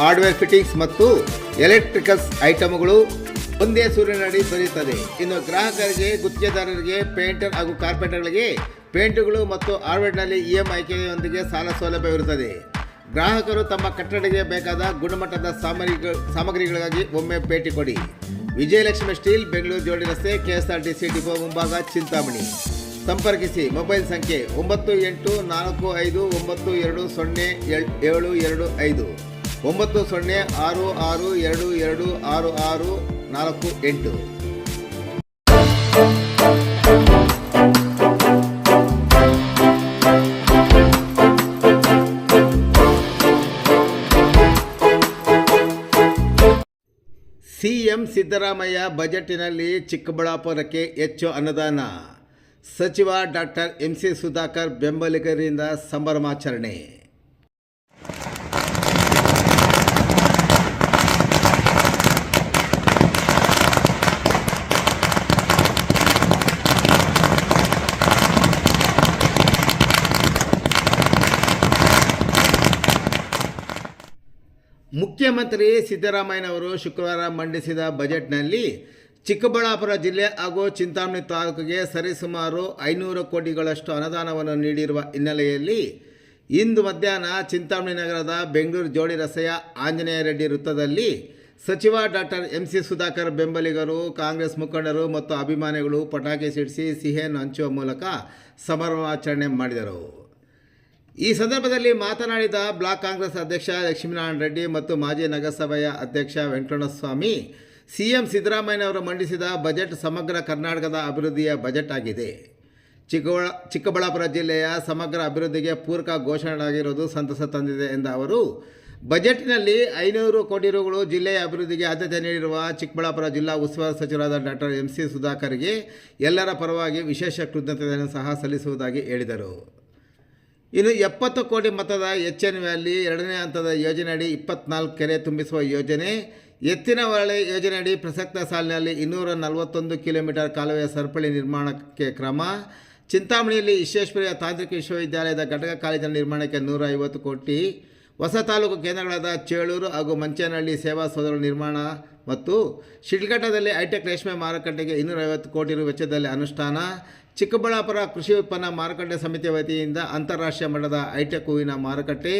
hardware fittings ಮತ್ತು electricals ಐಟಮ್ಗಳು ಒಂದೇ ಸೂರ್ಯನಡಿ ದೊರೆಯುತ್ತದೆ. ಇನ್ನು ಗ್ರಾಹಕರಿಗೆ, ಗುತ್ತಿಗೆದಾರರಿಗೆ, ಪೇಂಟರ್ ಹಾಗೂ ಕಾರ್ಪೆಂಟರ್ಗಳಿಗೆ ಪೇಂಟ್ಗಳು ಮತ್ತು ಹಾರ್ಡ್ವೇರ್ನಲ್ಲಿ ಇ ಎಂ ಆಯ್ಕೆಯೊಂದಿಗೆ ಸಾಲ ಸೌಲಭ್ಯವಿರುತ್ತದೆ. ಗ್ರಾಹಕರು ತಮ್ಮ ಕಟ್ಟಡಕ್ಕೆ ಬೇಕಾದ ಗುಣಮಟ್ಟದ ಸಾಮಗ್ರಿ ಸಾಮಗ್ರಿಗಳಿಗಾಗಿ ಒಮ್ಮೆ ಭೇಟಿ ಕೊಡಿ. ವಿಜಯಲಕ್ಷ್ಮಿ ಸ್ಟೀಲ್, ಬೆಂಗಳೂರು ಜೋಡಿ ರಸ್ತೆ, ಕೆಎಸ್ಆರ್ಟಿಸಿ ಡಿಪೋ ಮುಂಭಾಗ ಚಿಂತಾಮಣಿ. ಸಂಪರ್ಕಿಸಿ ಮೊಬೈಲ್ ಸಂಖ್ಯೆ ಒಂಬತ್ತು ಎಂಟು ನಾಲ್ಕು ಐದು ಒಂಬತ್ತು ಎರಡು ಸೊನ್ನೆ ಏಳು ಎರಡು ಐದು. ಒಂಬತ್ತು ಸೊನ್ನೆ ಆರು ಆರು ಎರಡು ಎರಡು ಆರು ಆರು ನಾಲ್ಕು ಎಂಟು. ಸಿಎಂ ಸಿದ್ದರಾಮಯ್ಯ ಬಜೆಟ್ನಲ್ಲಿ ಚಿಕ್ಕಬಳ್ಳಾಪುರಕ್ಕೆ ಹೆಚ್ಚು ಅನುದಾನ. ಸಚಿವ ಡಾಕ್ಟರ್ ಎಂ ಸಿ ಸುಧಾಕರ್ ಬೆಂಬಲಿಗರಿಂದ ಸಂಭ್ರಮಾಚರಣೆ. ಮುಖ್ಯಮಂತ್ರಿ ಸಿದ್ದರಾಮಯ್ಯನವರು ಶುಕ್ರವಾರ ಮಂಡಿಸಿದ ಬಜೆಟ್ನಲ್ಲಿ ಚಿಕ್ಕಬಳ್ಳಾಪುರ ಜಿಲ್ಲೆ ಹಾಗೂ ಚಿಂತಾಮಣಿ ತಾಲೂಕಿಗೆ ಸರಿಸುಮಾರು ಐನೂರು ಕೋಟಿಗಳಷ್ಟು ಅನುದಾನವನ್ನು ನೀಡಿರುವ ಹಿನ್ನೆಲೆಯಲ್ಲಿ ಇಂದು ಮಧ್ಯಾಹ್ನ ಚಿಂತಾಮಣಿ ನಗರದ ಬೆಂಗಳೂರು ಜೋಡಿ ರಸ್ತೆಯ ಆಂಜನೇಯ ರೆಡ್ಡಿ ವೃತ್ತದಲ್ಲಿ ಸಚಿವ ಡಾಕ್ಟರ್ ಎಂ ಸಿ ಸುಧಾಕರ್ ಬೆಂಬಲಿಗರು, ಕಾಂಗ್ರೆಸ್ ಮುಖಂಡರು ಮತ್ತು ಅಭಿಮಾನಿಗಳು ಪಟಾಕಿ ಸಿಡಿಸಿ ಸಿಹಿಯನ್ನು ಹಂಚುವ ಮೂಲಕ ಸಂಭ್ರಮಾಚರಣೆ ಮಾಡಿದರು. ಈ ಸಂದರ್ಭದಲ್ಲಿ ಮಾತನಾಡಿದ ಬ್ಲಾಕ್ ಕಾಂಗ್ರೆಸ್ ಅಧ್ಯಕ್ಷ ಲಕ್ಷ್ಮೀನಾರಾಯಣ ರೆಡ್ಡಿ ಮತ್ತು ಮಾಜಿ ನಗರಸಭೆಯ ಅಧ್ಯಕ್ಷ ವೆಂಕಟರಮಣಸ್ವಾಮಿ, ಸಿಎಂ ಸಿದ್ದರಾಮಯ್ಯನವರು ಮಂಡಿಸಿದ ಬಜೆಟ್ ಸಮಗ್ರ ಕರ್ನಾಟಕದ ಅಭಿವೃದ್ಧಿಯ ಬಜೆಟ್ ಆಗಿದೆ. ಚಿಕ್ಕಬಳ ಚಿಕ್ಕಬಳ್ಳಾಪುರ ಜಿಲ್ಲೆಯ ಸಮಗ್ರ ಅಭಿವೃದ್ಧಿಗೆ ಪೂರಕ ಘೋಷಣೆಯಾಗಿರುವುದು ಸಂತಸ ತಂದಿದೆ ಎಂದ ಅವರು, ಬಜೆಟ್ನಲ್ಲಿ ಐನೂರು ಕೋಟಿ ರುಗಳು ಜಿಲ್ಲೆಯ ಅಭಿವೃದ್ಧಿಗೆ ಆದ್ಯತೆ ನೀಡಿರುವ ಚಿಕ್ಕಬಳ್ಳಾಪುರ ಜಿಲ್ಲಾ ಉಸ್ತುವಾರಿ ಸಚಿವರಾದ ಡಾಕ್ಟರ್ ಎಂ ಸಿ ಸುಧಾಕರ್ಗೆ ಎಲ್ಲರ ಪರವಾಗಿ ವಿಶೇಷ ಕೃತಜ್ಞತೆಯನ್ನು ಸಹ ಸಲ್ಲಿಸುವುದಾಗಿ ಹೇಳಿದರು. ಇನ್ನು ಎಪ್ಪತ್ತು ಕೋಟಿ ಮೊತ್ತದ ಎಚ್ ಎನ್ ವ್ಯಾಲಿ ಎರಡನೇ ಹಂತದ ಯೋಜನೆಯಡಿ ಇಪ್ಪತ್ನಾಲ್ಕು ಕೆರೆ ತುಂಬಿಸುವ ಯೋಜನೆ. ಎತ್ತಿನ ಹೊಳೆ ಯೋಜನೆಯಡಿ ಪ್ರಸಕ್ತ ಸಾಲಿನಲ್ಲಿ ಇನ್ನೂರ ನಲವತ್ತೊಂದು ಕಿಲೋಮೀಟರ್ ಕಾಲುವೆ ಸರಪಳಿ ನಿರ್ಮಾಣಕ್ಕೆ ಕ್ರಮ. ಚಿಂತಾಮಣಿಯಲ್ಲಿ ವಿಶ್ವೇಶ್ವರಯ್ಯ ತಾಂತ್ರಿಕ ವಿಶ್ವವಿದ್ಯಾಲಯದ ಘಟಕ ಕಾಲೇಜಿನ ನಿರ್ಮಾಣಕ್ಕೆ ನೂರ ಐವತ್ತು ಕೋಟಿ. ಹೊಸ ತಾಲೂಕು ಕೇಂದ್ರಗಳಾದ ಚೇಳೂರು ಹಾಗೂ ಮಂಚೇನಹಳ್ಳಿ ಸೇವಾ ಸೌಧಗಳ ನಿರ್ಮಾಣ ಮತ್ತು ಶಿಡ್ಘಟ್ಟದಲ್ಲಿ ಹೈಟೆಕ್ ರೇಷ್ಮೆ ಮಾರುಕಟ್ಟೆಗೆ ಇನ್ನೂರೈವತ್ತು ಕೋಟಿ ರು ವೆಚ್ಚದಲ್ಲಿ ಅನುಷ್ಠಾನ. ಚಿಕ್ಕಬಳ್ಳಾಪುರ ಕೃಷಿ ಉತ್ಪನ್ನ ಮಾರುಕಟ್ಟೆ ಸಮಿತಿ ವತಿಯಿಂದ ಅಂತಾರಾಷ್ಟ್ರೀಯ ಮಟ್ಟದ ಹೈಟೆಕ್ ಹೂವಿನ ಮಾರುಕಟ್ಟೆ.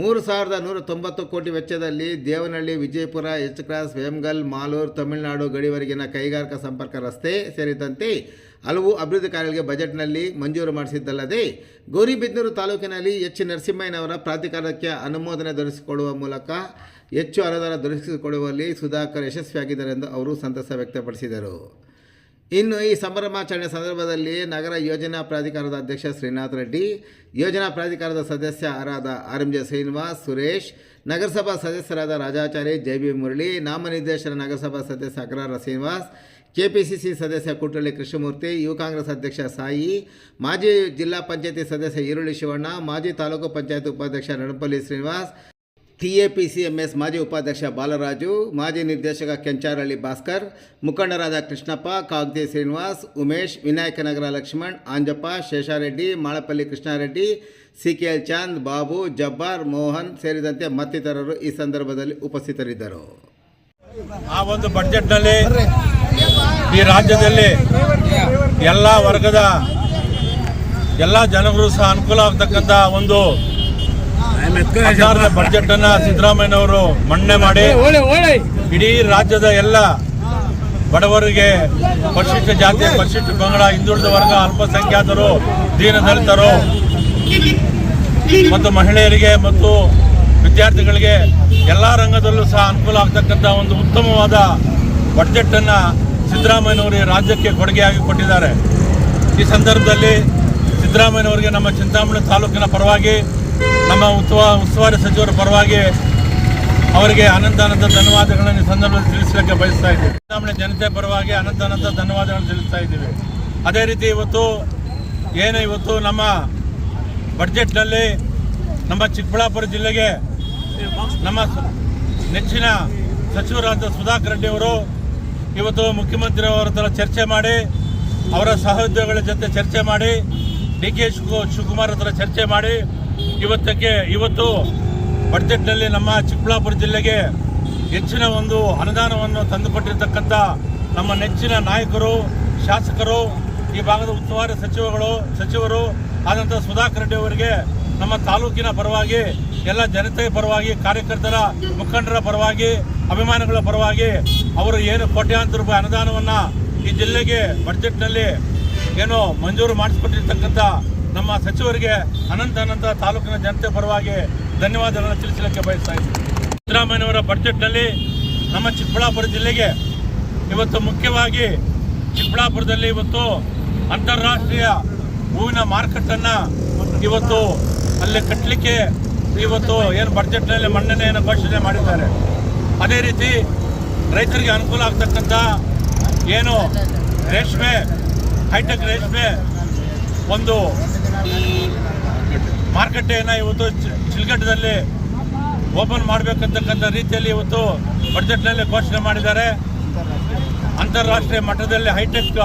ಮೂರು ಸಾವಿರದ ನೂರ ತೊಂಬತ್ತು ಕೋಟಿ ವೆಚ್ಚದಲ್ಲಿ ದೇವನಹಳ್ಳಿ, ವಿಜಯಪುರ, ಎಚ್ ಕ್ರಾಸ್, ವೇಮಗಲ್, ಮಾಲೂರು, ತಮಿಳುನಾಡು ಗಡಿವರೆಗಿನ ಕೈಗಾರಿಕಾ ಸಂಪರ್ಕ ರಸ್ತೆ ಸೇರಿದಂತೆ ಹಲವು ಅಭಿವೃದ್ಧಿ ಕಾರ್ಯಗಳಿಗೆ ಬಜೆಟ್ನಲ್ಲಿ ಮಂಜೂರು ಮಾಡಿಸಿದ್ದಲ್ಲದೆ, ಗೌರಿಬಿದನೂರು ತಾಲೂಕಿನಲ್ಲಿ ಎಚ್ ನರಸಿಂಹಯ್ಯನವರ ಪ್ರಾಧಿಕಾರಕ್ಕೆ ಅನುಮೋದನೆ ದೊರಕಿಸಿಕೊಳ್ಳುವ ಮೂಲಕ ಹೆಚ್ಚು ಅನುದಾನ ದೊರಕಿಸಿಕೊಳ್ಳುವಲ್ಲಿ ಸುಧಾಕರ್ ಯಶಸ್ವಿಯಾಗಿದ್ದಾರೆ ಎಂದು ಅವರು ಸಂತಸ ವ್ಯಕ್ತಪಡಿಸಿದರು. ಇನ್ನು ಈ ಸಂಭ್ರಮಾಚರಣೆ ಸಂದರ್ಭದಲ್ಲಿ ನಗರ ಯೋಜನಾ ಪ್ರಾಧಿಕಾರದ ಅಧ್ಯಕ್ಷ ಶ್ರೀನಾಥ್ ರೆಡ್ಡಿ, ಯೋಜನಾ ಪ್ರಾಧಿಕಾರದ ಸದಸ್ಯರಾದ R M J Srinivas, Suresh, ನಗರಸಭಾ ಸದಸ್ಯರಾದ ರಾಜಾಚಾರಿ ಜೆ ಬಿ ಮುರಳಿ, ನಾಮನಿರ್ದೇಶನ ನಗರಸಭಾ ಸದಸ್ಯ ಅಗ್ರಾರ ಶ್ರೀನಿವಾಸ್, ಕೆಪಿಸಿಸಿ ಸದಸ್ಯ ಕುಟ್ಟಳ್ಳಿ ಕೃಷ್ಣಮೂರ್ತಿ, ಯುವ ಕಾಂಗ್ರೆಸ್ ಅಧ್ಯಕ್ಷ ಸಾಯಿ, ಮಾಜಿ ಜಿಲ್ಲಾ ಪಂಚಾಯತಿ ಸದಸ್ಯ ಈರುಳ್ಳಿ ಶಿವಣ್ಣ, ಮಾಜಿ ತಾಲೂಕು ಪಂಚಾಯತ್ ಉಪಾಧ್ಯಕ್ಷ ನಡಪಲ್ಲಿ ಶ್ರೀನಿವಾಸ್ ಟಿಎಪಿಸಿಎಂಎಸ್ ಮಾಜಿ ಉಪಾಧ್ಯಕ್ಷ ಬಾಲರಾಜು, ಮಾಜಿ ನಿರ್ದೇಶಕ ಕೆಂಚಾರಳ್ಳಿ ಭಾಸ್ಕರ್, ಮುಖಂಡರಾದ Krishnappa Kagati Srinivas, Umesh Vinayakanagara Lakshman, Anjappa, Sheshareddy, Malapalli Krishnareddy C K L Chand, Babu, Jabbar, Mohan ಸೇರಿದಂತೆ ಮತ್ತಿತರರು ಈ ಸಂದರ್ಭದಲ್ಲಿ ಉಪಸ್ಥಿತರಿದ್ದರು. ಆ ಒಂದು ಬಜೆಟ್ನಲ್ಲಿ ಈ ರಾಜ್ಯದಲ್ಲಿ ಎಲ್ಲ ವರ್ಗದ ಎಲ್ಲ ಜನಗಳು ಸಹ ಅನುಕೂಲ ಆಗ್ತಕ್ಕಂಥ ಒಂದು ಹದಿನಾರನೇ ಬಜೆಟ್ ಅನ್ನ ಸಿದ್ದರಾಮಯ್ಯನವರು ಮನ್ನೆ ಮಾಡಿ ಇಡೀ ರಾಜ್ಯದ ಎಲ್ಲ ಬಡವರಿಗೆ ಪರಿಶಿಷ್ಟ ಜಾತಿ ಪರಿಶಿಷ್ಟ ಪಂಗಡ ಹಿಂದುಳಿದ ವರ್ಗ ಅಲ್ಪಸಂಖ್ಯಾತರು ದೀನದಲಿತರು ಮತ್ತು ಮಹಿಳೆಯರಿಗೆ ಮತ್ತು ವಿದ್ಯಾರ್ಥಿಗಳಿಗೆ ಎಲ್ಲ ರಂಗದಲ್ಲೂ ಸಹ ಅನುಕೂಲ ಆಗ್ತಕ್ಕಂಥ ಒಂದು ಉತ್ತಮವಾದ ಬಡ್ಜೆಟನ್ನು ಸಿದ್ದರಾಮಯ್ಯನವರು ಈ ರಾಜ್ಯಕ್ಕೆ ಕೊಡುಗೆಯಾಗಿ ಕೊಟ್ಟಿದ್ದಾರೆ. ಈ ಸಂದರ್ಭದಲ್ಲಿ ಸಿದ್ದರಾಮಯ್ಯನವರಿಗೆ ನಮ್ಮ ಚಿಂತಾಮಣಿ ತಾಲೂಕಿನ ಪರವಾಗಿ ನಮ್ಮ ಉತ್ಸವ ಉಸ್ತುವಾರಿ ಸಚಿವರ ಪರವಾಗಿ ಅವರಿಗೆ ಅನಂತ ಧನ್ಯವಾದಗಳನ್ನು ಈ ಸಂದರ್ಭದಲ್ಲಿ ತಿಳಿಸಲಿಕ್ಕೆ ಬಯಸ್ತಾ ಇದ್ದೀವಿ. ಚುನಾವಣೆ ಜನತೆ ಪರವಾಗಿ ಅನಂತ ಧನ್ಯವಾದಗಳನ್ನು ತಿಳಿಸ್ತಾ ಇದ್ದೀವಿ. ಅದೇ ರೀತಿ ಇವತ್ತು ಏನು ಇವತ್ತು ನಮ್ಮ ಬಡ್ಜೆಟ್ನಲ್ಲಿ ನಮ್ಮ ಚಿಕ್ಕಬಳ್ಳಾಪುರ ಜಿಲ್ಲೆಗೆ ನಮ್ಮ ನೆಚ್ಚಿನ ಸಚಿವರಾದ ಸುಧಾಕರ್ ರೆಡ್ಡಿ ಅವರು ಇವತ್ತು ಮುಖ್ಯಮಂತ್ರಿ ಅವರ ಹತ್ರ ಚರ್ಚೆ ಮಾಡಿ, ಅವರ ಸಹೋದ್ಯೋಗಿಗಳ ಜೊತೆ ಚರ್ಚೆ ಮಾಡಿ, ಡಿ ಕೆ ಶಿವ ಶಿವಕುಮಾರ್ ಹತ್ರ ಚರ್ಚೆ ಮಾಡಿ ಇವತ್ತಕ್ಕೆ ಇವತ್ತು ಬಡ್ಜೆಟ್ನಲ್ಲಿ ನಮ್ಮ ಚಿಕ್ಕಬಳ್ಳಾಪುರ ಜಿಲ್ಲೆಗೆ ಹೆಚ್ಚಿನ ಒಂದು ಅನುದಾನವನ್ನು ತಂದುಕೊಟ್ಟಿರ್ತಕ್ಕಂಥ ನಮ್ಮ ನೆಚ್ಚಿನ ನಾಯಕರು, ಶಾಸಕರು, ಈ ಭಾಗದ ಉಸ್ತುವಾರಿ ಸಚಿವಗಳು, ಸಚಿವರು ಆದಂಥ ಸುಧಾಕರ್ ರೆಡ್ಡಿ ಅವರಿಗೆ ನಮ್ಮ ತಾಲೂಕಿನ ಪರವಾಗಿ, ಎಲ್ಲ ಜನತೆಯ ಪರವಾಗಿ, ಕಾರ್ಯಕರ್ತರ ಮುಖಂಡರ ಪರವಾಗಿ, ಅಭಿಮಾನಿಗಳ ಪರವಾಗಿ ಅವರು ಏನು ಕೋಟ್ಯಾಂತರ ರೂಪಾಯಿ ಅನುದಾನವನ್ನು ಈ ಜಿಲ್ಲೆಗೆ ಬಡ್ಜೆಟ್ನಲ್ಲಿ ಏನು ಮಂಜೂರು ಮಾಡಿಸ್ಕೊಟ್ಟಿರ್ತಕ್ಕಂಥ ನಮ್ಮ ಸಚಿವರಿಗೆ ಅನಂತ ಅನಂತ ತಾಲೂಕಿನ ಜನತೆ ಪರವಾಗಿ ಧನ್ಯವಾದಗಳನ್ನು ತಿಳಿಸಲಿಕ್ಕೆ ಬಯಸ್ತಾ ಇದ್ದೀನಿ. ಸಿದ್ದರಾಮಯ್ಯವರ ಬಡ್ಜೆಟ್ನಲ್ಲಿ ನಮ್ಮ ಚಿಕ್ಕಬಳ್ಳಾಪುರ ಜಿಲ್ಲೆಗೆ ಇವತ್ತು ಮುಖ್ಯವಾಗಿ ಚಿಕ್ಕಬಳ್ಳಾಪುರದಲ್ಲಿ ಇವತ್ತು ಅಂತಾರಾಷ್ಟ್ರೀಯ ಹೂವಿನ ಮಾರುಕಟ್ಟನ್ನು ಇವತ್ತು ಅಲ್ಲಿ ಕಟ್ಟಲಿಕ್ಕೆ ಇವತ್ತು ಏನು ಬಜೆಟ್ನಲ್ಲಿ ಮನ್ನಣೆಯನ್ನು ಘೋಷಣೆ ಮಾಡಿದ್ದಾರೆ. ಅದೇ ರೀತಿ ರೈತರಿಗೆ ಅನುಕೂಲ ಆಗ್ತಕ್ಕಂಥ ಏನು ರೇಷ್ಮೆ, ಹೈಟೆಕ್ ರೇಷ್ಮೆ ಒಂದು ಮಾರುಕಟ್ಟೆಯನ್ನು ಇವತ್ತು ಚಿಲ್ಕಟ್ಟದಲ್ಲಿ ಓಪನ್ ಮಾಡಬೇಕಂತಕ್ಕಂಥ ರೀತಿಯಲ್ಲಿ ಇವತ್ತು ಬಡ್ಜೆಟ್ನಲ್ಲಿ ಘೋಷಣೆ ಮಾಡಿದ್ದಾರೆ. ಅಂತಾರಾಷ್ಟ್ರೀಯ ಮಟ್ಟದಲ್ಲಿ ಹೈಟೆಕ್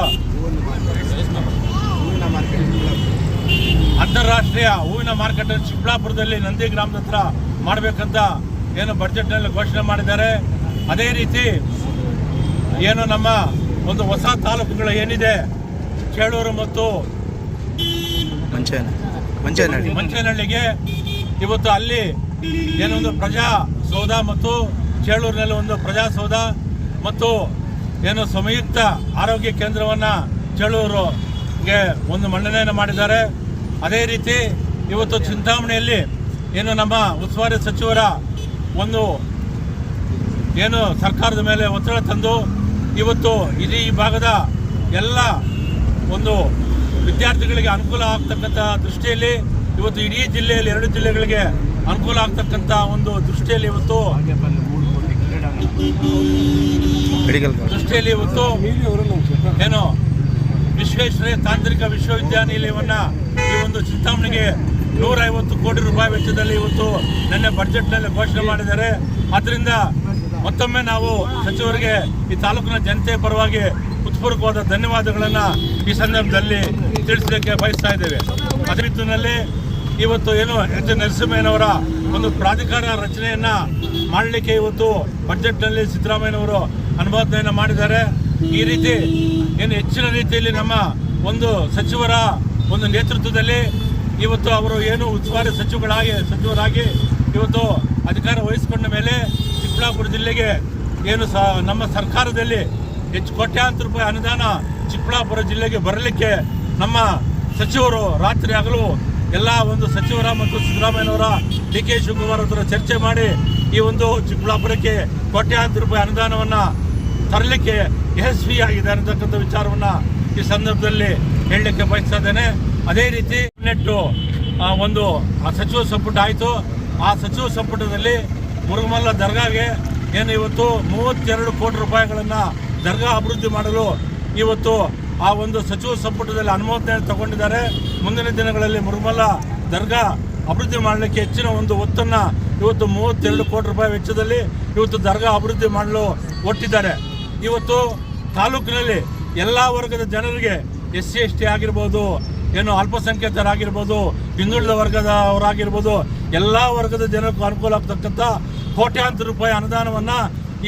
ಅಂತಾರಾಷ್ಟ್ರೀಯ ಹೂವಿನ ಮಾರ್ಕೆಟ್ ಚಿಕ್ಕಬಳ್ಳಾಪುರದಲ್ಲಿ ನಂದಿ ಗ್ರಾಮದ ಹತ್ರ ಮಾಡಬೇಕಂತ ಏನು ಬಡ್ಜೆಟ್ನಲ್ಲಿ ಘೋಷಣೆ ಮಾಡಿದ್ದಾರೆ. ಅದೇ ರೀತಿ ಏನು ನಮ್ಮ ಒಂದು ಹೊಸ ತಾಲೂಕುಗಳು ಏನಿದೆ ಚೇಳೂರು ಮತ್ತು ಮಂಚೇನಹಳ್ಳಿ. ಮಂಚೇನಹಳ್ಳಿಗೆ ಇವತ್ತು ಅಲ್ಲಿ ಏನೊಂದು ಪ್ರಜಾ ಸೌಧ ಮತ್ತು ಚೇಳೂರಿನಲ್ಲಿ ಒಂದು ಪ್ರಜಾ ಸೌಧ ಮತ್ತು ಏನು ಸಂಯುಕ್ತ ಆರೋಗ್ಯ ಕೇಂದ್ರವನ್ನು ಚೇಳೂರುಗೆ ಒಂದು ಮಂಡನೆಯನ್ನು ಮಾಡಿದ್ದಾರೆ. ಅದೇ ರೀತಿ ಇವತ್ತು ಚಿಂತಾಮಣಿಯಲ್ಲಿ ಏನು ನಮ್ಮ ಉಸ್ತುವಾರಿ ಸಚಿವರ ಒಂದು ಏನು ಸರ್ಕಾರದ ಮೇಲೆ ಒತ್ತಡ ತಂದು ಇವತ್ತು ಇಡೀ ಈ ಭಾಗದ ಎಲ್ಲ ಒಂದು ವಿದ್ಯಾರ್ಥಿಗಳಿಗೆ ಅನುಕೂಲ ಆಗ್ತಕ್ಕಂಥ ದೃಷ್ಟಿಯಲ್ಲಿ ಇವತ್ತು ಇಡೀ ಜಿಲ್ಲೆಯಲ್ಲಿ ಎರಡು ಜಿಲ್ಲೆಗಳಿಗೆ ಅನುಕೂಲ ಆಗ್ತಕ್ಕಂಥ ಒಂದು ದೃಷ್ಟಿಯಲ್ಲಿ ಇವತ್ತು ದೃಷ್ಟಿಯಲ್ಲಿ ಇವತ್ತು ಏನು ವಿಶ್ವೇಶ್ವರಯ್ಯ ತಾಂತ್ರಿಕ ವಿಶ್ವವಿದ್ಯಾನಿಲಯವನ್ನ ಈ ಒಂದು ಚಿಂತಾಮಣಿಗೆ ನೂರ ಐವತ್ತು ಕೋಟಿ ರೂಪಾಯಿ ವೆಚ್ಚದಲ್ಲಿ ಇವತ್ತು ನಿನ್ನೆ ಬಡ್ಜೆಟ್ನಲ್ಲಿ ಘೋಷಣೆ ಮಾಡಿದ್ದಾರೆ. ಆದ್ದರಿಂದ ಮತ್ತೊಮ್ಮೆ ನಾವು ಸಚಿವರಿಗೆ ಈ ತಾಲೂಕಿನ ಜನತೆ ಪರವಾಗಿ ಹೃತ್ಪೂರ್ವಕವಾದ ಧನ್ಯವಾದಗಳನ್ನು ಈ ಸಂದರ್ಭದಲ್ಲಿ ತಿಳಿಸಲಿಕ್ಕೆ ಬಯಸ್ತಾ ಇದ್ದೇವೆ. ಅದೇ ರೀತಿಯಲ್ಲಿ ಇವತ್ತು ಏನು ಎಚ್ ನರಸಿಂಹಯ್ಯನವರ ಒಂದು ಪ್ರಾಧಿಕಾರ ರಚನೆಯನ್ನು ಮಾಡಲಿಕ್ಕೆ ಇವತ್ತು ಬಜೆಟ್ನಲ್ಲಿ ಸಿದ್ದರಾಮಯ್ಯನವರು ಅನುಮೋದನೆಯನ್ನು ಮಾಡಿದ್ದಾರೆ. ಈ ರೀತಿ ಏನು ಹೆಚ್ಚಿನ ರೀತಿಯಲ್ಲಿ ನಮ್ಮ ಒಂದು ಸಚಿವರ ಒಂದು ನೇತೃತ್ವದಲ್ಲಿ ಇವತ್ತು ಅವರು ಏನು ಉಸ್ತುವಾರಿ ಸಚಿವಗಳಾಗಿ ಸಚಿವರಾಗಿ ಇವತ್ತು ಅಧಿಕಾರ ವಹಿಸಿಕೊಂಡ ಮೇಲೆ ಚಿಕ್ಕಬಳ್ಳಾಪುರ ಜಿಲ್ಲೆಗೆ ಏನು ಸ ನಮ್ಮ ಸರ್ಕಾರದಲ್ಲಿ ಹೆಚ್ಚು ಕೋಟ್ಯಾಂತರ ರೂಪಾಯಿ ಅನುದಾನ ಚಿಕ್ಕಬಳ್ಳಾಪುರ ಜಿಲ್ಲೆಗೆ ಬರಲಿಕ್ಕೆ ನಮ್ಮ ಸಚಿವರು ರಾತ್ರಿ ಆಗಲು ಎಲ್ಲ ಒಂದು ಸಚಿವರ ಮತ್ತು ಸಿದ್ದರಾಮಯ್ಯನವರ ಡಿ ಕೆ ಶಿವಕುಮಾರ್ ಹತ್ರ ಚರ್ಚೆ ಮಾಡಿ ಈ ಒಂದು ಚಿಕ್ಕಬಳ್ಳಾಪುರಕ್ಕೆ ಕೋಟ್ಯಾಂತರ ರೂಪಾಯಿ ಅನುದಾನವನ್ನು ತರಲಿಕ್ಕೆ ಯಶಸ್ವಿಯಾಗಿದೆ ಅನ್ನತಕ್ಕಂಥ ವಿಚಾರವನ್ನು ಈ ಸಂದರ್ಭದಲ್ಲಿ ಹೇಳಲಿಕ್ಕೆ ಬಯಸ್ತಾ ಇದ್ದೇನೆ. ಅದೇ ರೀತಿ ನೆಟ್ಟು ಒಂದು ಆ ಸಚಿವ ಸಂಪುಟ ಆಯಿತು. ಆ ಸಚಿವ ಸಂಪುಟದಲ್ಲಿ ಮುರುಗಮಲ್ಲ ದರ್ಗಾಗೆ ಏನು ಇವತ್ತು ಮೂವತ್ತೆರಡು ಕೋಟಿ ರೂಪಾಯಿಗಳನ್ನು ದರ್ಗಾ ಅಭಿವೃದ್ಧಿ ಮಾಡಲು ಇವತ್ತು ಆ ಒಂದು ಸಚಿವ ಸಂಪುಟದಲ್ಲಿ ಅನುಮೋದನೆ ತಗೊಂಡಿದ್ದಾರೆ. ಮುಂದಿನ ದಿನಗಳಲ್ಲಿ ಮುರುಮಲ ದರ್ಗಾ ಅಭಿವೃದ್ಧಿ ಮಾಡಲಿಕ್ಕೆ ಹೆಚ್ಚಿನ ಒಂದು ಒತ್ತನ್ನು ಇವತ್ತು ಮೂವತ್ತೆರಡು ಕೋಟಿ ರೂಪಾಯಿ ವೆಚ್ಚದಲ್ಲಿ ಇವತ್ತು ದರ್ಗಾ ಅಭಿವೃದ್ಧಿ ಮಾಡಲು ಒಟ್ಟಿದ್ದಾರೆ. ಇವತ್ತು ತಾಲೂಕಿನಲ್ಲಿ ಎಲ್ಲ ವರ್ಗದ ಜನರಿಗೆ ಎಸ್ ಸಿ ಎಸ್ ಟಿ ಆಗಿರ್ಬೋದು, ಏನು ಅಲ್ಪಸಂಖ್ಯಾತರಾಗಿರ್ಬೋದು ಹಿಂದುಳಿದ ವರ್ಗದವರಾಗಿರ್ಬೋದು, ಎಲ್ಲ ವರ್ಗದ ಜನಕ್ಕೂ ಅನುಕೂಲ ಆಗ್ತಕ್ಕಂಥ ಕೋಟ್ಯಾಂತರ ರೂಪಾಯಿ ಅನುದಾನವನ್ನು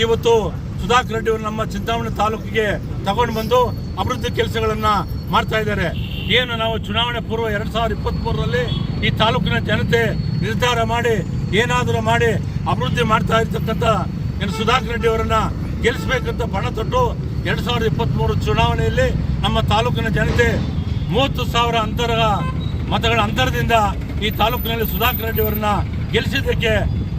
ಇವತ್ತು ಸುಧಾಕರ್ ರೆಡ್ಡಿ ಅವರು ನಮ್ಮ ಚಿಂತಾಮಣಿ ತಾಲೂಕಿಗೆ ತಗೊಂಡು ಬಂದು ಅಭಿವೃದ್ಧಿ ಕೆಲಸಗಳನ್ನು ಮಾಡ್ತಾ ಇದ್ದಾರೆ. ಏನು ನಾವು ಚುನಾವಣೆ ಪೂರ್ವ ಎರಡು ಸಾವಿರದ ಇಪ್ಪತ್ತ್ಮೂರರಲ್ಲಿ ಈ ತಾಲೂಕಿನ ಜನತೆ ನಿರ್ಧಾರ ಮಾಡಿ ಏನಾದರೂ ಮಾಡಿ ಅಭಿವೃದ್ಧಿ ಮಾಡ್ತಾ ಇರ್ತಕ್ಕಂಥ ಏನು ಸುಧಾಕರ್ ರೆಡ್ಡಿ ಅವರನ್ನು ಗೆಲ್ಲಿಸಬೇಕಂತ ಪಣ ತೊಟ್ಟು ಎರಡು ಸಾವಿರದ ಇಪ್ಪತ್ತ್ಮೂರು ಚುನಾವಣೆಯಲ್ಲಿ ನಮ್ಮ ತಾಲೂಕಿನ ಜನತೆ ಮೂವತ್ತು ಸಾವಿರ ಅಂತರ ಮತಗಳ ಅಂತರದಿಂದ ಈ ತಾಲೂಕಿನಲ್ಲಿ ಸುಧಾಕರ್ ರೆಡ್ಡಿ ಅವರನ್ನ ಗೆಲ್ಲಿಸಿದ್ದಕ್ಕೆ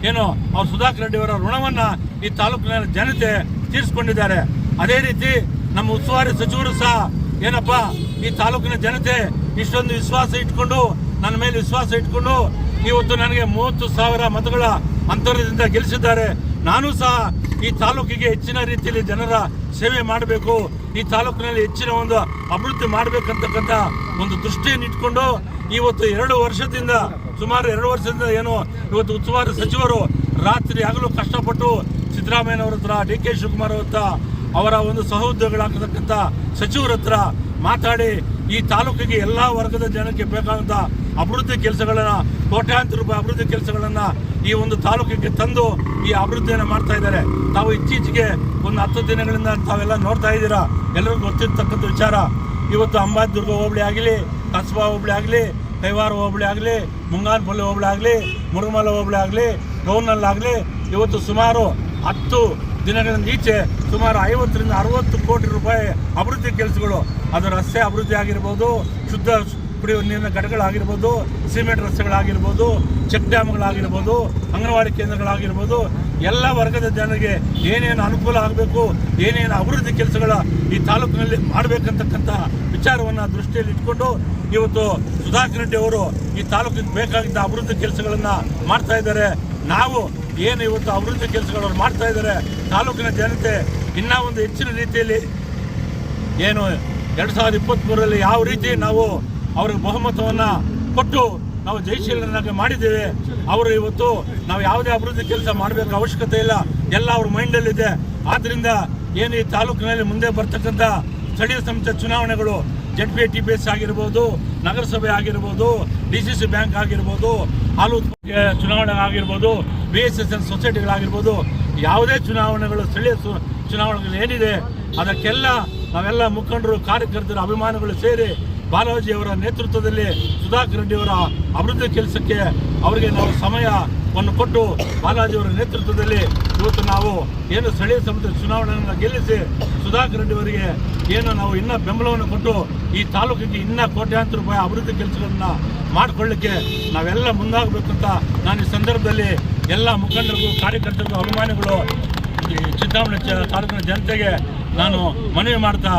ಏನು ಅವ್ರು ಸುಧಾಕರ್ ರೆಡ್ಡಿ ಅವರ ಋಣವನ್ನ ಈ ತಾಲೂಕಿನ ಜನತೆ ತೀರಿಸಿಕೊಂಡಿದ್ದಾರೆ. ಅದೇ ರೀತಿ ನಮ್ಮ ಉಸ್ತುವಾರಿ ಸಚಿವರು ಸಹ ಏನಪ್ಪ, ಈ ತಾಲೂಕಿನ ಜನತೆ ಇಷ್ಟೊಂದು ವಿಶ್ವಾಸ ಇಟ್ಕೊಂಡು, ನನ್ನ ಮೇಲೆ ವಿಶ್ವಾಸ ಇಟ್ಕೊಂಡು ಇವತ್ತು ನನಗೆ ಮೂವತ್ತು ಸಾವಿರ ಮತಗಳ ಅಂತರದಿಂದ ಗೆಲ್ಲಿಸಿದ್ದಾರೆ. ನಾನು ಸಹ ಈ ತಾಲೂಕಿಗೆ ಹೆಚ್ಚಿನ ರೀತಿಯಲ್ಲಿ ಜನರ ಸೇವೆ ಮಾಡಬೇಕು. ಈ ತಾಲೂಕಿನಲ್ಲಿ ಹೆಚ್ಚಿನ ಒಂದು ಅಭಿವೃದ್ಧಿ ಮಾಡಬೇಕಂತಕ್ಕಂಥ ಒಂದು ದೃಷ್ಟಿಯನ್ನು ಇಟ್ಕೊಂಡು ಇವತ್ತು ಎರಡು ವರ್ಷದಿಂದ, ಸುಮಾರು ಎರಡು ವರ್ಷದಿಂದ ಏನು ಇವತ್ತು ಉಸ್ತುವಾರಿ ಸಚಿವರು ರಾತ್ರಿ ಹಗಲು ಕಷ್ಟಪಟ್ಟು ಸಿದ್ದರಾಮಯ್ಯನವರ ಹತ್ರ ಡಿ ಕೆ ಶಿವಕುಮಾರ್ ಅವ್ರ ಹತ್ರ, ಅವರ ಒಂದು ಸಹೋದ್ಯೋಗಿಗಳಾಗತಕ್ಕಂಥ ಸಚಿವರ ಹತ್ರ ಮಾತಾಡಿ ಈ ತಾಲೂಕಿಗೆ ಎಲ್ಲ ವರ್ಗದ ಜನಕ್ಕೆ ಬೇಕಾದಂಥ ಅಭಿವೃದ್ಧಿ ಕೆಲಸಗಳನ್ನ, ಕೋಟ್ಯಾಂತರ ರೂಪಾಯಿ ಅಭಿವೃದ್ಧಿ ಕೆಲಸಗಳನ್ನ ಈ ಒಂದು ತಾಲೂಕಿಗೆ ತಂದು ಈ ಅಭಿವೃದ್ಧಿಯನ್ನು ಮಾಡ್ತಾ ಇದ್ದಾರೆ. ತಾವು ಇತ್ತೀಚೆಗೆ ಒಂದು ಹತ್ತು ದಿನಗಳಿಂದ ತಾವೆಲ್ಲ ನೋಡ್ತಾ ಇದ್ದೀರಾ? ಎಲ್ಲರಿಗೂ ಗೊತ್ತಿರ್ತಕ್ಕಂಥ ವಿಚಾರ. ಇವತ್ತು ಅಂಬಾದುರ್ಗ ಹೋಬಳಿ ಆಗಲಿ, ಕಸಬಾ ಹೋಬಳಿ ಆಗಲಿ, ಕೈವಾರ ಹೋಬಳಿ ಆಗಲಿ ಮುಂಗಾನಪಲ್ಲಿ ಹೋಬಳಿ ಆಗಲಿ ಮುರುಮಲ ಹೋಬಳಿ ಆಗಲಿ ಗೌನಲ್ಲಾಗಲಿ ಇವತ್ತು ಸುಮಾರು ಹತ್ತು ದಿನಗಳಿಂದ ಈಚೆ ಸುಮಾರು ಐವತ್ತರಿಂದ ಅರವತ್ತು ಕೋಟಿ ರೂಪಾಯಿ ಅಭಿವೃದ್ಧಿ ಕೆಲಸಗಳು. ಅದು ರಸ್ತೆ ಅಭಿವೃದ್ಧಿ ಆಗಿರ್ಬೋದು, ಶುದ್ಧ ಕುಡಿಯುವ ನೀರಿನ ಘಟಕಗಳಾಗಿರ್ಬೋದು, ಸಿಮೆಂಟ್ ರಸ್ತೆಗಳಾಗಿರ್ಬೋದು, ಚೆಕ್ ಡ್ಯಾಮ್ಗಳಾಗಿರ್ಬೋದು, ಅಂಗನವಾಡಿ ಕೇಂದ್ರಗಳಾಗಿರ್ಬೋದು, ಎಲ್ಲ ವರ್ಗದ ಜನರಿಗೆ ಏನೇನು ಅನುಕೂಲ ಆಗಬೇಕು, ಏನೇನು ಅಭಿವೃದ್ಧಿ ಕೆಲಸಗಳ ಈ ತಾಲೂಕಿನಲ್ಲಿ ಮಾಡಬೇಕಂತಕ್ಕಂಥ ವಿಚಾರವನ್ನು ದೃಷ್ಟಿಯಲ್ಲಿ ಇಟ್ಕೊಂಡು ಇವತ್ತು ಸುಧಾಕರ್ ರೆಡ್ಡಿ ಅವರು ಈ ತಾಲೂಕಿಗೆ ಬೇಕಾಗಿದ್ದ ಅಭಿವೃದ್ಧಿ ಕೆಲಸಗಳನ್ನು ಮಾಡ್ತಾ ಇದ್ದಾರೆ. ನಾವು ಏನು ಇವತ್ತು ಅಭಿವೃದ್ಧಿ ಕೆಲಸಗಳನ್ನು ಮಾಡ್ತಾ ಇದ್ದಾರೆ ತಾಲೂಕಿನ ಜನತೆ ಇನ್ನೂ ಒಂದು ಹೆಚ್ಚಿನ ರೀತಿಯಲ್ಲಿ ಏನು ಎರಡು ಸಾವಿರದ ಇಪ್ಪತ್ತ್ಮೂರರಲ್ಲಿ ಯಾವ ರೀತಿ ನಾವು ಅವ್ರಿಗೆ ಬಹುಮತವನ್ನು ಕೊಟ್ಟು ನಾವು ಜಯಶೀಲನಾಗಿ ಮಾಡಿದ್ದೇವೆ, ಅವರು ಇವತ್ತು ನಾವು ಯಾವುದೇ ಅಭಿವೃದ್ಧಿ ಕೆಲಸ ಮಾಡಬೇಕು ಅವಶ್ಯಕತೆ ಇಲ್ಲ, ಎಲ್ಲ ಅವ್ರ ಮೈಂಡಲ್ಲಿದೆ ಆದ್ದರಿಂದ ಏನು ಈ ತಾಲೂಕಿನಲ್ಲಿ ಮುಂದೆ ಬರ್ತಕ್ಕಂಥ ಸ್ಥಳೀಯ ಸಂಸ್ಥೆ ಚುನಾವಣೆಗಳು Z B T B S ಆಗಿರ್ಬೋದು, ನಗರಸಭೆ ಆಗಿರ್ಬೋದು ಡಿ ಸಿ ಸಿ ಬ್ಯಾಂಕ್ ಆಗಿರ್ಬೋದು, ಹಾಲು ಚುನಾವಣೆ ಆಗಿರ್ಬೋದು ಬಿ ಎಸ್ ಎಸ್ ಎಲ್ ಸೊಸೈಟಿಗಳಾಗಿರ್ಬೋದು ಯಾವುದೇ ಚುನಾವಣೆಗಳು, ಸ್ಥಳೀಯ ಚುನಾವಣೆಗಳು ಏನಿದೆ, ಅದಕ್ಕೆಲ್ಲ ನಾವೆಲ್ಲ ಮುಖಂಡರು, ಕಾರ್ಯಕರ್ತರು ಅಭಿಮಾನಿಗಳು ಸೇರಿ ಬಾಲಾಜಿ ಅವರ ನೇತೃತ್ವದಲ್ಲಿ ಸುಧಾಕರ್ ರೆಡ್ಡಿ ಅವರ ಅಭಿವೃದ್ಧಿ ಕೆಲಸಕ್ಕೆ ಅವರಿಗೆ ನಾವು ಸಮಯವನ್ನು ಕೊಟ್ಟು ಬಾಲಾಜಿ ಅವರ ನೇತೃತ್ವದಲ್ಲಿ ಇವತ್ತು ನಾವು ಏನು ಸ್ಥಳೀಯ ಸಂಸ್ಥೆ ಚುನಾವಣೆಯನ್ನು ಗೆಲ್ಲಿಸಿ ಸುಧಾಕರ್ ರೆಡ್ಡಿ ಅವರಿಗೆ ಏನು ನಾವು ಇನ್ನೂ ಬೆಂಬಲವನ್ನು ಕೊಟ್ಟು ಈ ತಾಲೂಕಿಗೆ ಇನ್ನೂ ಕೋಟ್ಯಾಂತರ ರೂಪಾಯಿ ಅಭಿವೃದ್ಧಿ ಕೆಲಸಗಳನ್ನು ಮಾಡಿಕೊಳ್ಳಿಕ್ಕೆ ನಾವೆಲ್ಲ ಮುಂದಾಗಬೇಕಂತ ನಾನು ಈ ಸಂದರ್ಭದಲ್ಲಿ ಎಲ್ಲ ಮುಖಂಡರಿಗೂ ಕಾರ್ಯಕರ್ತರಿಗೂ ಅಭಿಮಾನಿಗಳು ಈ ಚಿಂತಾಮಣಿ ಚ- ತಾಲೂಕಿನ ಜನತೆಗೆ ನಾನು ಮನವಿ ಮಾಡ್ತಾ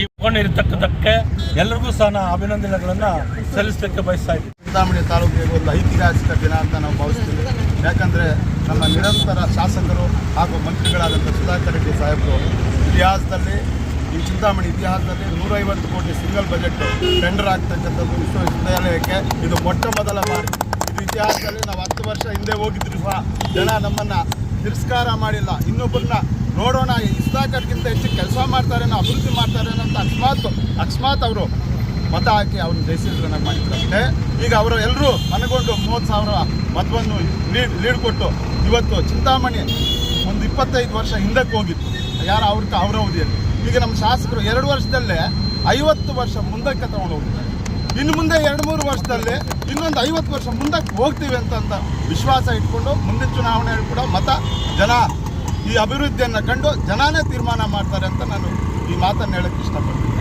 ಈ ಇರತಕ್ಕಂಥಕ್ಕೆ ಎಲ್ಲರಿಗೂ ಸಹ ನಾನು ಅಭಿನಂದನೆಗಳನ್ನು ಸಲ್ಲಿಸಲಿಕ್ಕೆ ಬಯಸ್ತಾ ಇದ್ದೀನಿ. ಚಿಂತಾಮಣಿ ತಾಲೂಕಿಗೆ ಒಂದು ಐತಿಹಾಸಿಕ ದಿನ ಅಂತ ನಾವು ಭಾವಿಸ್ತೀವಿ. ಯಾಕಂದರೆ ನಮ್ಮ ನಿರಂತರ ಶಾಸಕರು ಹಾಗೂ ಮಂತ್ರಿಗಳಾದಂಥ ಸುಧಾಕರ್ ರೆಡ್ಡಿ ಸಾಹೇಬರು ಇತಿಹಾಸದಲ್ಲಿ, ಈ ಚಿಂತಾಮಣಿ ಇತಿಹಾಸದಲ್ಲಿ ನೂರೈವತ್ತು ಕೋಟಿ ಸಿಂಗಲ್ ಬಜೆಟ್ ಟೆಂಡರ್ ಆಗ್ತಕ್ಕಂಥದ್ದು ವಿಶ್ವವಿದ್ಯಾಲಯಕ್ಕೆ ಇದು ಮೊಟ್ಟ ಮೊದಲ ಬಾರಿ. ಇದು ಇತಿಹಾಸದಲ್ಲಿ ನಾವು ಹತ್ತು ವರ್ಷ ಹಿಂದೆ ಹೋಗಿದ್ರು ಸಹ ಜನ ನಮ್ಮನ್ನು ತಿರಸ್ಕಾರ ಮಾಡಿಲ್ಲ. ಇನ್ನೊಬ್ಬರನ್ನ ನೋಡೋಣ, ಈ ಸುಧಾಕರ್ಗಿಂತ ಹೆಚ್ಚು ಕೆಲಸ ಮಾಡ್ತಾರೆ ಅಭಿವೃದ್ಧಿ ಮಾಡ್ತಾರೆ ಅಂತ ಅಕಸ್ಮಾತ್ ಅಕಸ್ಮಾತ್ ಅವರು ಮತ ಹಾಕಿ ಅವ್ರನ್ನ ಜಯಿಸಿದ್ರು ಮಾಡಿದ್ರು ಅಷ್ಟೇ ಈಗ ಅವರು ಎಲ್ಲರೂ ಮನಗೊಂಡು ಮೂವತ್ತು ಸಾವಿರ ಮತವನ್ನು ಲೀಡ್ ಲೀಡ್ ಕೊಟ್ಟು ಇವತ್ತು ಚಿಂತಾಮಣಿ ಒಂದು ಇಪ್ಪತ್ತೈದು ವರ್ಷ ಹಿಂದಕ್ಕೆ ಹೋಗಿತ್ತು. ಯಾರು ಅವ್ರ ಅವರ ಅವಧಿಯಲ್ಲಿ. ಈಗ ನಮ್ಮ ಶಾಸಕರು ಎರಡು ವರ್ಷದಲ್ಲೇ ಐವತ್ತು ವರ್ಷ ಮುಂದಕ್ಕೆ ತಗೊಂಡು ಹೋಗಿದ್ದಾರೆ ಇನ್ನು ಮುಂದೆ ಎರಡು ಮೂರು ವರ್ಷದಲ್ಲಿ ಇನ್ನೊಂದು ಐವತ್ತು ವರ್ಷ ಮುಂದಕ್ಕೆ ಹೋಗ್ತೀವಿ ಅಂತ ವಿಶ್ವಾಸ ಇಟ್ಕೊಂಡು ಮುಂದಿನ ಚುನಾವಣೆಯಲ್ಲಿ ಕೂಡ ಮತ, ಜನ ಈ ಅಭಿವೃದ್ಧಿಯನ್ನು ಕಂಡು ಜನಾನೇ ತೀರ್ಮಾನ ಮಾಡ್ತಾರೆ ಅಂತ ನಾನು ಈ ಮಾತನ್ನು ಹೇಳಕ್ಕೆ ಇಷ್ಟಪಡ್ತೀನಿ.